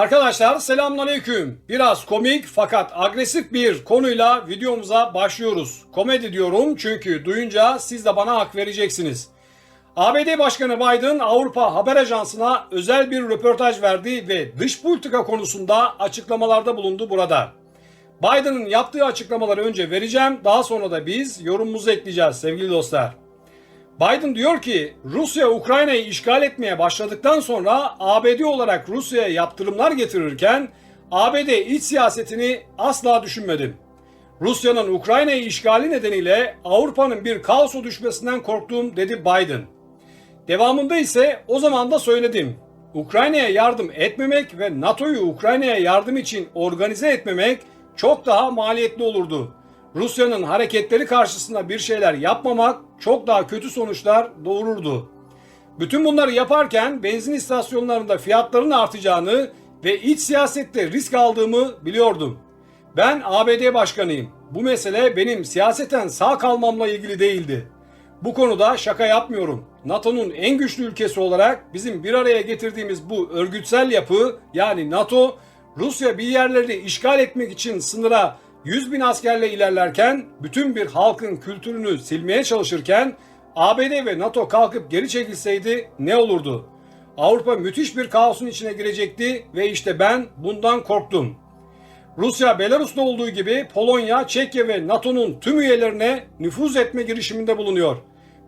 Arkadaşlar selamünaleyküm. Biraz komik fakat agresif bir konuyla videomuza başlıyoruz. Komedi diyorum çünkü duyunca siz de bana hak vereceksiniz. ABD Başkanı Biden Avrupa Haber Ajansı'na özel bir röportaj verdi ve dış politika konusunda açıklamalarda bulundu burada. Biden'ın yaptığı açıklamaları önce vereceğim, daha sonra da biz yorumumuzu ekleyeceğiz sevgili dostlar. Biden diyor ki Rusya Ukrayna'yı işgal etmeye başladıktan sonra ABD olarak Rusya'ya yaptırımlar getirirken ABD iç siyasetini asla düşünmedim. Rusya'nın Ukrayna'yı işgali nedeniyle Avrupa'nın bir kaosa düşmesinden korktum dedi Biden. Devamında ise o zaman da söyledim. Ukrayna'ya yardım etmemek ve NATO'yu Ukrayna'ya yardım için organize etmemek çok daha maliyetli olurdu. Rusya'nın hareketleri karşısında bir şeyler yapmamak çok daha kötü sonuçlar doğururdu. Bütün bunları yaparken benzin istasyonlarında fiyatların artacağını ve iç siyasette risk aldığımı biliyordum. Ben ABD başkanıyım. Bu mesele benim siyaseten sağ kalmamla ilgili değildi. Bu konuda şaka yapmıyorum. NATO'nun en güçlü ülkesi olarak bizim bir araya getirdiğimiz bu örgütsel yapı yani NATO, Rusya bir yerleri işgal etmek için sınıra 100 bin askerle ilerlerken, bütün bir halkın kültürünü silmeye çalışırken ABD ve NATO kalkıp geri çekilseydi ne olurdu? Avrupa müthiş bir kaosun içine girecekti ve işte ben bundan korktum. Rusya, Belarus'ta olduğu gibi Polonya, Çekya ve NATO'nun tüm üyelerine nüfuz etme girişiminde bulunuyor.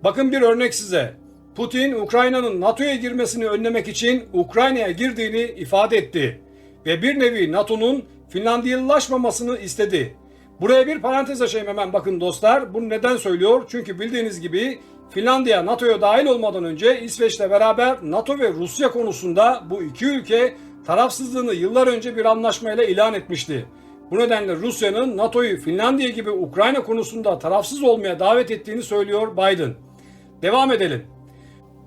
Bakın bir örnek size. Putin, Ukrayna'nın NATO'ya girmesini önlemek için Ukrayna'ya girdiğini ifade etti. Ve bir nevi NATO'nun Finlandiyalılaşmamasını istedi. Buraya bir parantez açayım hemen bakın dostlar. Bunu neden söylüyor? Çünkü bildiğiniz gibi Finlandiya NATO'ya dahil olmadan önce İsveç'le beraber NATO ve Rusya konusunda bu iki ülke tarafsızlığını yıllar önce bir anlaşmayla ilan etmişti. Bu nedenle Rusya'nın NATO'yu Finlandiya gibi Ukrayna konusunda tarafsız olmaya davet ettiğini söylüyor Biden. Devam edelim.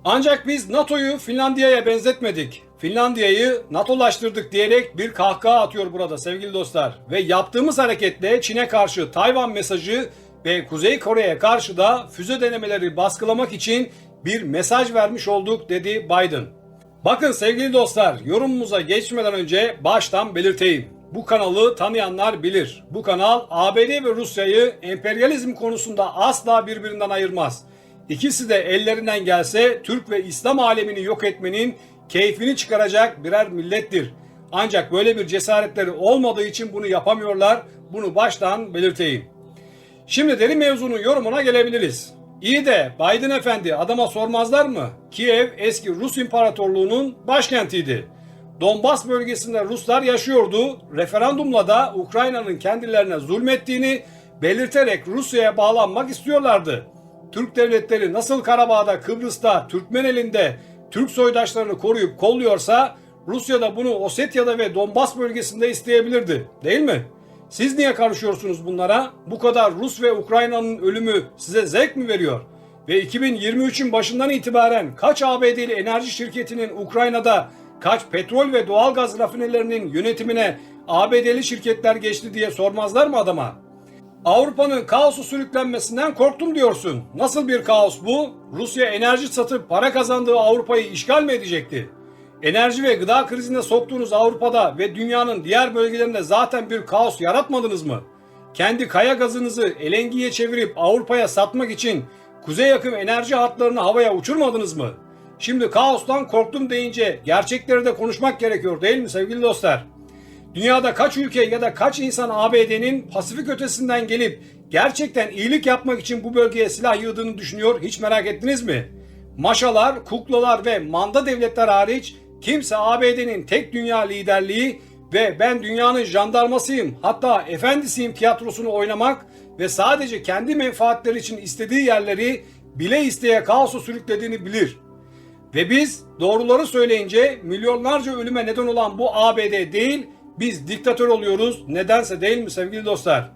Ancak biz NATO'yu Finlandiya'ya benzetmedik. Finlandiya'yı NATO'laştırdık diyerek bir kahkaha atıyor burada sevgili dostlar. Ve yaptığımız hareketle Çin'e karşı Tayvan mesajı ve Kuzey Kore'ye karşı da füze denemeleri baskılamak için bir mesaj vermiş olduk dedi Biden. Bakın sevgili dostlar yorumumuza geçmeden önce baştan belirteyim. Bu kanalı tanıyanlar bilir. Bu kanal ABD ve Rusya'yı emperyalizm konusunda asla birbirinden ayırmaz. İkisi de ellerinden gelse Türk ve İslam alemini yok etmenin keyfini çıkaracak birer millettir. Ancak böyle bir cesaretleri olmadığı için bunu yapamıyorlar. Bunu baştan belirteyim. Şimdi deri mevzunun yorumuna gelebiliriz. İyi de Biden efendi adama sormazlar mı? Kiev eski Rus İmparatorluğu'nun başkentiydi. Donbas bölgesinde Ruslar yaşıyordu. Referandumla da Ukrayna'nın kendilerine zulmettiğini belirterek Rusya'ya bağlanmak istiyorlardı. Türk devletleri nasıl Karabağ'da, Kıbrıs'ta, Türkmen elinde Türk soydaşlarını koruyup kolluyorsa Rusya da bunu Osetya'da ve Donbas bölgesinde isteyebilirdi. Değil mi? Siz niye karışıyorsunuz bunlara? Bu kadar Rus ve Ukrayna'nın ölümü size zevk mi veriyor? Ve 2023'ün başından itibaren kaç ABD'li enerji şirketinin Ukrayna'da, kaç petrol ve doğalgaz rafinelerinin yönetimine ABD'li şirketler geçti diye sormazlar mı adama? Avrupa'nın kaosu sürüklenmesinden korktum diyorsun. Nasıl bir kaos bu? Rusya enerji satıp para kazandığı Avrupa'yı işgal mi edecekti? Enerji ve gıda krizine soktuğunuz Avrupa'da ve dünyanın diğer bölgelerinde zaten bir kaos yaratmadınız mı? Kendi kaya gazınızı elengiye çevirip Avrupa'ya satmak için kuzey yakın enerji hatlarını havaya uçurmadınız mı? Şimdi kaostan korktum deyince gerçekleri de konuşmak gerekiyor değil mi sevgili dostlar? Dünyada kaç ülke ya da kaç insan ABD'nin Pasifik ötesinden gelip gerçekten iyilik yapmak için bu bölgeye silah yığdığını düşünüyor hiç merak ettiniz mi? Maşalar, kuklalar ve manda devletler hariç kimse ABD'nin tek dünya liderliği ve ben dünyanın jandarmasıyım hatta efendisiyim tiyatrosunu oynamak ve sadece kendi menfaatleri için istediği yerleri bile isteye kaosu sürüklediğini bilir. Ve biz doğruları söyleyince milyonlarca ölüme neden olan bu ABD değil, biz diktatör oluyoruz. Nedense değil mi sevgili dostlar?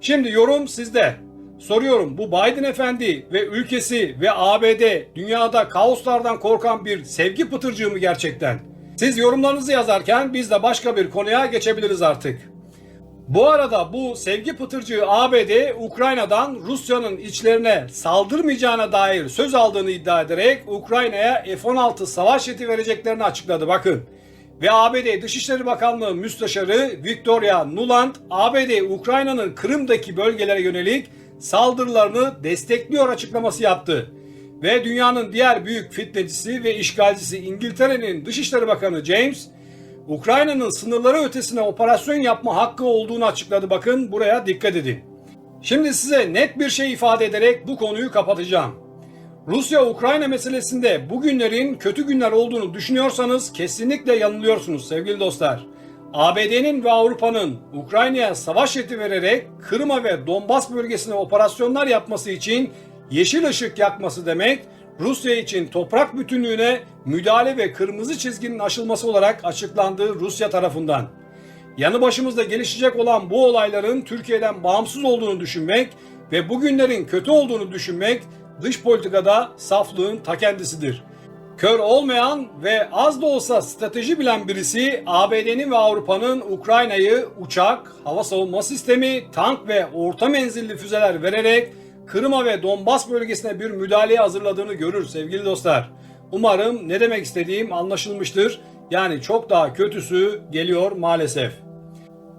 Şimdi yorum sizde. Soruyorum bu Biden efendi ve ülkesi ve ABD dünyada kaoslardan korkan bir sevgi pıtırcığı mı gerçekten? Siz yorumlarınızı yazarken biz de başka bir konuya geçebiliriz artık. Bu arada bu sevgi pıtırcığı ABD Ukrayna'dan Rusya'nın içlerine saldırmayacağına dair söz aldığını iddia ederek Ukrayna'ya F-16 savaş jeti vereceklerini açıkladı. Bakın ve ABD Dışişleri Bakanlığı Müsteşarı Victoria Nuland, ABD Ukrayna'nın Kırım'daki bölgelere yönelik saldırılarını destekliyor açıklaması yaptı. Ve dünyanın diğer büyük fitnecisi ve işgalcisi İngiltere'nin Dışişleri Bakanı James, Ukrayna'nın sınırları ötesine operasyon yapma hakkı olduğunu açıkladı. Bakın buraya dikkat edin. Şimdi size net bir şey ifade ederek bu konuyu kapatacağım. Rusya-Ukrayna meselesinde bugünlerin kötü günler olduğunu düşünüyorsanız kesinlikle yanılıyorsunuz sevgili dostlar. ABD'nin ve Avrupa'nın Ukrayna'ya savaş yeti vererek Kırım'a ve Donbas bölgesine operasyonlar yapması için yeşil ışık yakması demek, Rusya için toprak bütünlüğüne müdahale ve kırmızı çizginin aşılması olarak açıklandı Rusya tarafından. Yanı başımızda gelişecek olan bu olayların Türkiye'den bağımsız olduğunu düşünmek ve bugünlerin kötü olduğunu düşünmek dış politikada saflığın ta kendisidir. Kör olmayan ve az da olsa strateji bilen birisi ABD'nin ve Avrupa'nın Ukrayna'yı uçak, hava savunma sistemi, tank ve orta menzilli füzeler vererek Kırım'a ve Donbas bölgesine bir müdahaleye hazırladığını görür sevgili dostlar. Umarım ne demek istediğim anlaşılmıştır. Yani çok daha kötüsü geliyor maalesef.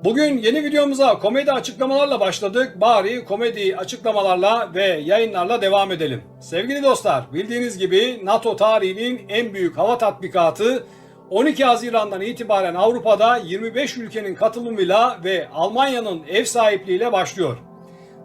Bugün yeni videomuza komedi açıklamalarla başladık. Bari komedi açıklamalarla ve yayınlarla devam edelim. Sevgili dostlar, bildiğiniz gibi NATO tarihinin en büyük hava tatbikatı 12 Haziran'dan itibaren Avrupa'da 25 ülkenin katılımıyla ve Almanya'nın ev sahipliğiyle başlıyor.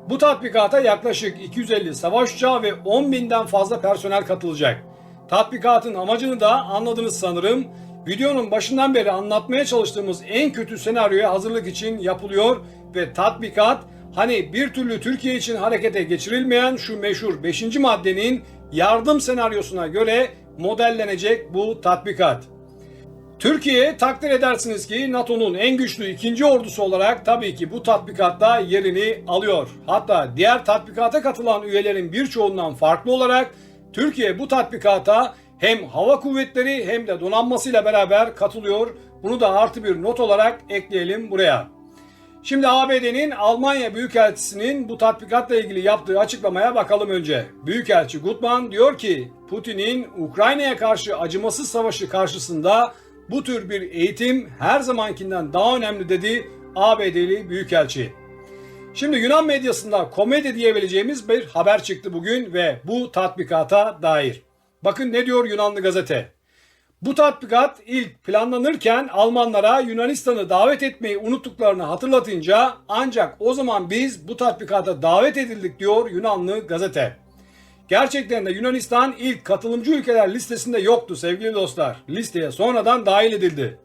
Bu tatbikata yaklaşık 250 savaş uçağı ve 10 binden fazla personel katılacak. Tatbikatın amacını da anladınız sanırım. Videonun başından beri anlatmaya çalıştığımız en kötü senaryoya hazırlık için yapılıyor ve tatbikat hani bir türlü Türkiye için harekete geçirilmeyen şu meşhur 5. maddenin yardım senaryosuna göre modellenecek bu tatbikat. Türkiye takdir edersiniz ki NATO'nun en güçlü ikinci ordusu olarak tabii ki bu tatbikatta yerini alıyor. Hatta diğer tatbikata katılan üyelerin birçoğundan farklı olarak Türkiye bu tatbikata hem hava kuvvetleri hem de donanmasıyla beraber katılıyor. Bunu da artı bir not olarak ekleyelim buraya. Şimdi ABD'nin Almanya Büyükelçisi'nin bu tatbikatla ilgili yaptığı açıklamaya bakalım önce. Büyükelçi Gutmann diyor ki Putin'in Ukrayna'ya karşı acımasız savaşı karşısında bu tür bir eğitim her zamankinden daha önemli dedi ABD'li Büyükelçi. Şimdi Yunan medyasında komedi diyebileceğimiz bir haber çıktı bugün ve bu tatbikata dair. Bakın ne diyor Yunanlı gazete. Bu tatbikat ilk planlanırken Almanlara Yunanistan'ı davet etmeyi unuttuklarını hatırlatınca ancak o zaman biz bu tatbikata davet edildik diyor Yunanlı gazete. Gerçekten de Yunanistan ilk katılımcı ülkeler listesinde yoktu sevgili dostlar. Listeye sonradan dahil edildi.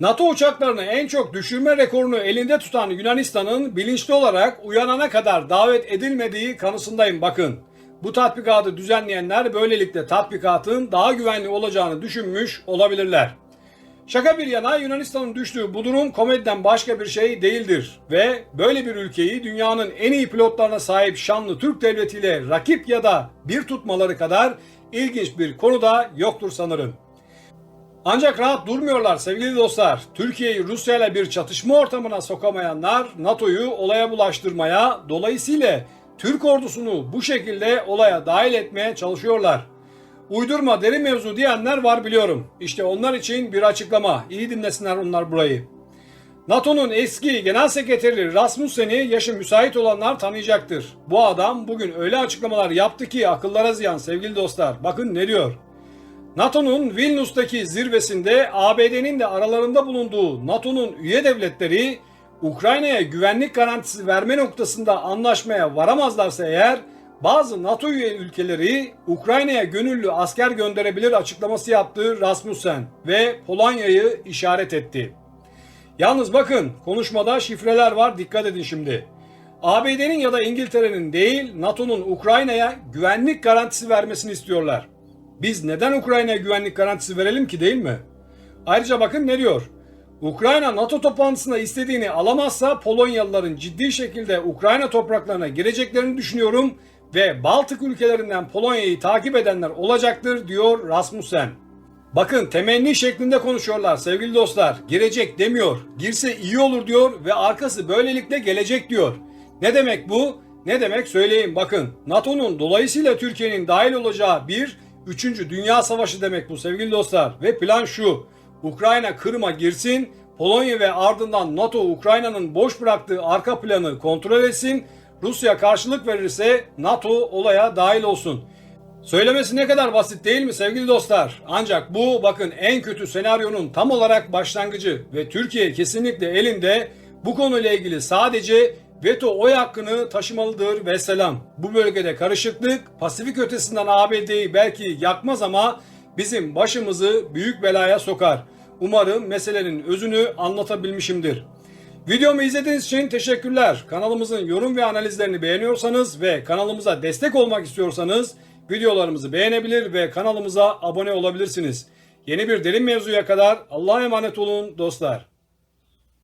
NATO uçaklarını en çok düşürme rekorunu elinde tutan Yunanistan'ın bilinçli olarak uyanana kadar davet edilmediği kanısındayım bakın. Bu tatbikatı düzenleyenler böylelikle tatbikatın daha güvenli olacağını düşünmüş olabilirler. Şaka bir yana Yunanistan'ın düştüğü bu durum komediden başka bir şey değildir ve böyle bir ülkeyi dünyanın en iyi pilotlarına sahip şanlı Türk devletiyle rakip ya da bir tutmaları kadar ilginç bir konuda yoktur sanırım. Ancak rahat durmuyorlar sevgili dostlar. Türkiye'yi Rusya ile bir çatışma ortamına sokamayanlar NATO'yu olaya bulaştırmaya, dolayısıyla Türk ordusunu bu şekilde olaya dahil etmeye çalışıyorlar. Uydurma deri mevzu diyenler var biliyorum. İşte onlar için bir açıklama. İyi dinlesinler onlar burayı. NATO'nun eski genel sekreteri Rasmussen'i yaşı müsait olanlar tanıyacaktır. Bu adam bugün öyle açıklamalar yaptı ki akıllara ziyan sevgili dostlar. Bakın ne diyor. NATO'nun Vilnius'taki zirvesinde ABD'nin de aralarında bulunduğu NATO'nun üye devletleri Ukrayna'ya güvenlik garantisi verme noktasında anlaşmaya varamazlarsa eğer bazı NATO üye ülkeleri Ukrayna'ya gönüllü asker gönderebilir açıklaması yaptı Rasmussen ve Polonya'yı işaret etti. Yalnız bakın konuşmada şifreler var dikkat edin şimdi. ABD'nin ya da İngiltere'nin değil NATO'nun Ukrayna'ya güvenlik garantisi vermesini istiyorlar. Biz neden Ukrayna'ya güvenlik garantisi verelim ki değil mi? Ayrıca bakın ne diyor? Ukrayna NATO toplantısında istediğini alamazsa Polonyalıların ciddi şekilde Ukrayna topraklarına gireceklerini düşünüyorum ve Baltık ülkelerinden Polonya'yı takip edenler olacaktır diyor Rasmussen. Bakın temenni şeklinde konuşuyorlar sevgili dostlar. Girecek demiyor. Girse iyi olur diyor ve arkası böylelikle gelecek diyor. Ne demek bu? Ne demek söyleyeyim bakın. NATO'nun dolayısıyla Türkiye'nin dahil olacağı bir 3. Dünya Savaşı demek bu sevgili dostlar. Ve plan şu. Ukrayna Kırım'a girsin, Polonya ve ardından NATO Ukrayna'nın boş bıraktığı arka planı kontrol etsin, Rusya karşılık verirse NATO olaya dahil olsun. Söylemesi ne kadar basit değil mi sevgili dostlar? Ancak bu bakın en kötü senaryonun tam olarak başlangıcı ve Türkiye kesinlikle elinde bu konuyla ilgili sadece veto oy hakkını taşımalıdır ve selam. Bu bölgede karışıklık Pasifik ötesinden ABD'yi belki yakmaz ama bizim başımızı büyük belaya sokar. Umarım meselenin özünü anlatabilmişimdir. Videomu izlediğiniz için teşekkürler. Kanalımızın yorum ve analizlerini beğeniyorsanız ve kanalımıza destek olmak istiyorsanız videolarımızı beğenebilir ve kanalımıza abone olabilirsiniz. Yeni bir derin mevzuya kadar Allah'a emanet olun dostlar.